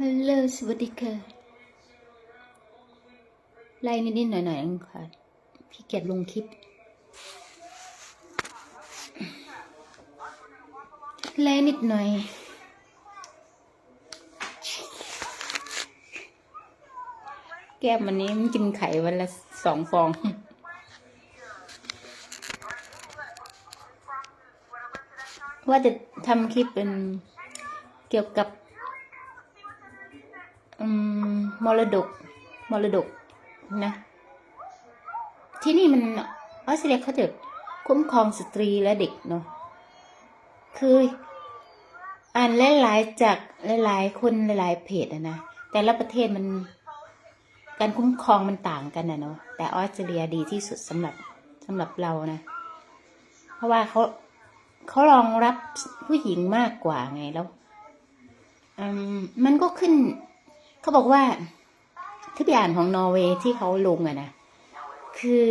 ฮัลโหลสวัสดีค่ะไล่นิดๆหน่อยๆเองค่ะพี่เกียจลงคลิปไล่นิดหน่อยแก้มวันนี้มันกินไข่วันละสองฟองว่าจะทำคลิปเป็นเกี่ยวกับ มรดกมรดกนะ ที่นี่มันออสเตรเลียเขาจะคุ้มครองสตรีและเด็กเนาะคืออ่านหลายๆจากหลายๆคนหลายๆเพจนะแต่ละประเทศมันการคุ้มครองมันต่างกันนะเนาะแต่ออสเตรเลียดีที่สุดสำหรับสำหรับเรานะ เพราะว่าเขาเขารองรับผู้หญิงมากกว่าไงแล้วมมันก็ขึ้น เขาบอกว่าที่ไปอ่านของนอร์เวย์ที่เขาลงอะนะคือ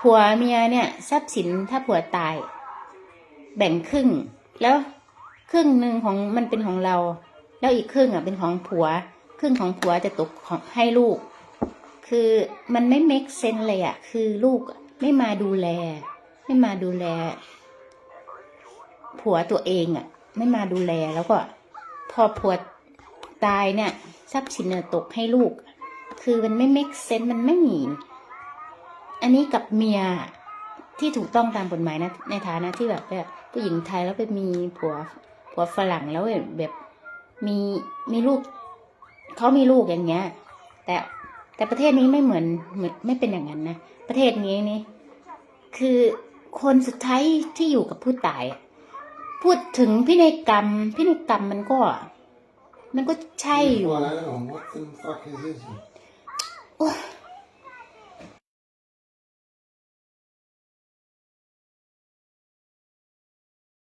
ผัวเมียเนี่ยทรัพย์สินถ้าผัวตาย แบ่งครึ่ง แล้วครึ่งหนึ่งของมันเป็นของเรา แล้วอีกครึ่งอะเป็นของผัว ครึ่งของผัวจะตกของให้ลูก คือมันไม่ make sense เลยอะ คือลูกไม่มาดูแล ไม่มาดูแล ผัวตัวเองอะ ไม่มาดูแลแล้วก็ พอผัว ตายเนี่ยทรัพย์สินเนี่ยตกให้ลูก คือมันไม่ make sense มันไม่มีอันนี้กับเมียที่ถูกต้องตามกฎหมายนะในฐานะที่แบบว่าผู้หญิงไทยแล้วไปมีผัวผัวฝรั่งแล้วแบบมีมีลูกเขามีลูกอย่างเงี้ย แต่แต่ประเทศนี้ไม่เหมือนเหมือนไม่เป็นอย่างนั้นนะประเทศนี้นี่คือคนสุดท้ายที่อยู่กับผู้ตาย พูดถึงพินัยกรรมพินัยกรรมมันก็ มันก็ใช่อยู่ Well, I don't know. What in the fuck is this?